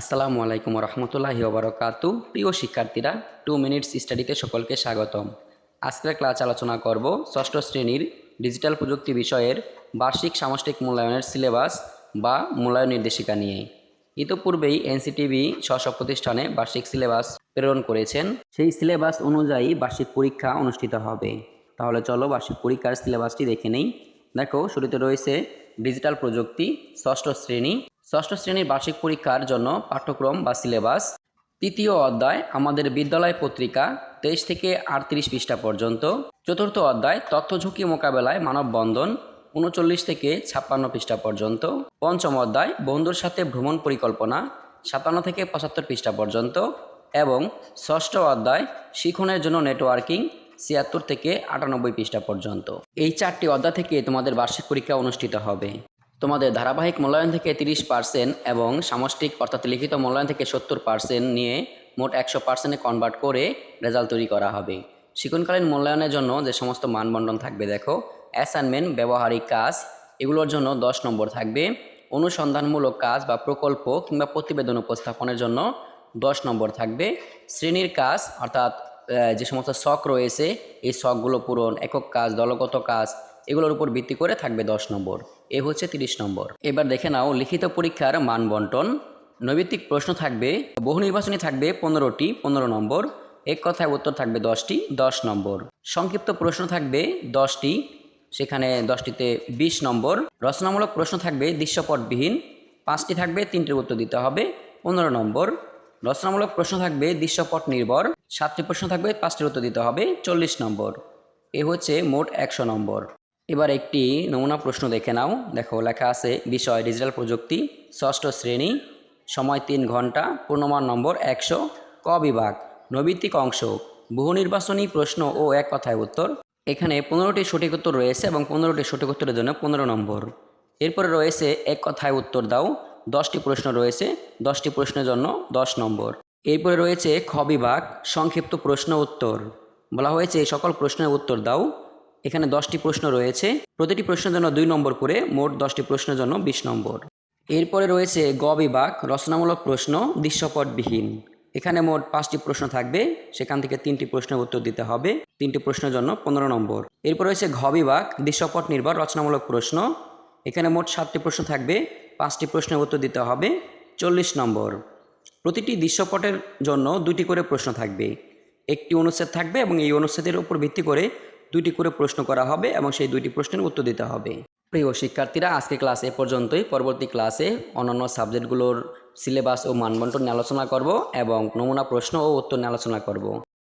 আসসালামু আলাইকুম রহমতুল্লাহি ওবরকাতু। প্রিয় শিক্ষার্থীরা, টু মিনিটস স্টাডিতে সকলকে স্বাগতম। আজকের ক্লাস আলোচনা করব ষষ্ঠ শ্রেণির ডিজিটাল প্রযুক্তি বিষয়ের বার্ষিক সামষ্টিক মূল্যায়নের সিলেবাস বা মূল্যায়ন নির্দেশিকা নিয়ে। ইতোপূর্বেই এনসিটিভি স্ব প্রতিষ্ঠানে বার্ষিক সিলেবাস প্রেরণ করেছেন। সেই সিলেবাস অনুযায়ী বার্ষিক পরীক্ষা অনুষ্ঠিত হবে। তাহলে চলো বার্ষিক পরীক্ষার সিলেবাসটি দেখে নেই। দেখো, শুরুতে রয়েছে ডিজিটাল প্রযুক্তি, ষষ্ঠ শ্রেণি। ষষ্ঠ শ্রেণির বার্ষিক পরীক্ষার জন্য পাঠ্যক্রম বা সিলেবাস। তৃতীয় অধ্যায়, আমাদের বিদ্যালয় পত্রিকা, তেইশ থেকে আটত্রিশ পৃষ্ঠা পর্যন্ত। চতুর্থ অধ্যায়, তথ্য ঝুঁকি মোকাবেলায় মানববন্ধন, উনচল্লিশ থেকে ছাপ্পান্ন পৃষ্ঠা পর্যন্ত। পঞ্চম অধ্যায়, বন্ধুর সাথে ভ্রমণ পরিকল্পনা, সাতান্ন থেকে পঁচাত্তর পৃষ্ঠা পর্যন্ত। এবং ষষ্ঠ অধ্যায়, শিখনের জন্য নেটওয়ার্কিং, ছিয়াত্তর থেকে আটানব্বই পৃষ্ঠা পর্যন্ত। এই চারটি অধ্যায় থেকে তোমাদের বার্ষিক পরীক্ষা অনুষ্ঠিত হবে। তোমাদের ধারাবাহিক মূল্যায়ন থেকে তিরিশ পার্সেন্ট এবং সামষ্টিক, অর্থাৎ লিখিত মূল্যায়ন থেকে সত্তর পার্সেন্ট নিয়ে মোট একশো পার্সেন্টে কনভার্ট করে রেজাল্ট তৈরি করা হবে। শিক্ষণকালীন মূল্যায়নের জন্য যে সমস্ত মানবন্টন থাকবে, দেখো অ্যাসাইনমেন্ট ব্যবহারিক কাজ, এগুলোর জন্য দশ নম্বর থাকবে। অনুসন্ধানমূলক কাজ বা প্রকল্প কিংবা প্রতিবেদন উপস্থাপনের জন্য দশ নম্বর থাকবে। শ্রেণির কাজ, অর্থাৎ যে সমস্ত শখ রয়েছে, এই শখগুলো পূরণ, একক কাজ, দলগত কাজ, এগুলোর উপর ভিত্তি করে থাকবে দশ নম্বর। এ হচ্ছে তিরিশ নম্বর। এবার দেখে নাও লিখিত পরীক্ষার মান বন্টন। নৈবিত্তিক প্রশ্ন থাকবে, বহু নির্বাচনী থাকবে পনেরোটি, পনেরো নম্বর। এক কথায় উত্তর থাকবে দশটি, দশ নম্বর। সংক্ষিপ্ত প্রশ্ন থাকবে দশটি, সেখানে দশটিতে বিশ নম্বর। রচনামূলক প্রশ্ন থাকবে দৃশ্যপটবিহীন। পাঁচটি থাকবে, তিনটির উত্তর দিতে হবে, পনেরো নম্বর। রচনামূলক প্রশ্ন থাকবে দৃশ্যপট নির্ভর সাতটি প্রশ্ন থাকবে, পাঁচটির উত্তর দিতে হবে, চল্লিশ নম্বর। এ হচ্ছে মোট একশো নম্বর। এবার একটি নমুনা প্রশ্ন দেখে নাও। দেখো, লেখা আছে, বিষয়, ডিজিটাল প্রযুক্তি, ষষ্ঠ শ্রেণি, সময় তিন ঘণ্টা, পূর্ণমান নম্বর একশো, ক বিভাগ, নৈবিত্তিক অংশ বহু নির্বাচনী প্রশ্ন ও এক কথায় উত্তর। এখানে পনেরোটি সঠিক উত্তর রয়েছে এবং পনেরোটি সঠিক উত্তরের জন্য পনেরো নম্বর। এরপরে রয়েছে, এক কথায় উত্তর দাও, দশটি প্রশ্ন রয়েছে, দশটি প্রশ্নের জন্য দশ নম্বর। এরপরে রয়েছে, খ বিভাগ, সংক্ষিপ্ত প্রশ্ন উত্তর। বলা হয়েছে সকল প্রশ্নের উত্তর দাও। এখানে দশটি প্রশ্ন রয়েছে। প্রতিটি প্রশ্নের জন্য দুই নম্বর করে মোট দশটি প্রশ্নের জন্য বিশ নম্বর। এরপরে রয়েছে গ বিভাগ, রচনামূলক প্রশ্ন, দৃশ্যপটবিহীন। এখানে মোট পাঁচটি প্রশ্ন থাকবে, সেখান থেকে তিনটি প্রশ্নের উত্তর দিতে হবে, তিনটি প্রশ্নের জন্য পনেরো নম্বর। এরপর রয়েছে ঘ বিভাগ, দৃশ্যপট নির্ভর, রচনামূলক প্রশ্ন। এখানে মোট সাতটি প্রশ্ন থাকবে, পাঁচটি প্রশ্নের উত্তর দিতে হবে, চল্লিশ নম্বর। প্রতিটি দৃশ্যপটের জন্য দুটি করে প্রশ্ন থাকবে। একটি অনুচ্ছেদ থাকবে এবং এই অনুচ্ছেদের উপর ভিত্তি করে দুটি করে প্রশ্ন করা হবে এবং সেই দুইটি প্রশ্নের উত্তর দিতে হবে। প্রিয় শিক্ষার্থীরা, আজকে ক্লাস এ পর্যন্তই। পরবর্তী ক্লাসে অন্যান্য সাবজেক্টগুলোর সিলেবাস ও মানবন্টন নিয়ে আলোচনা করব এবং নমুনা প্রশ্ন ও উত্তর নিয়ে আলোচনা করব।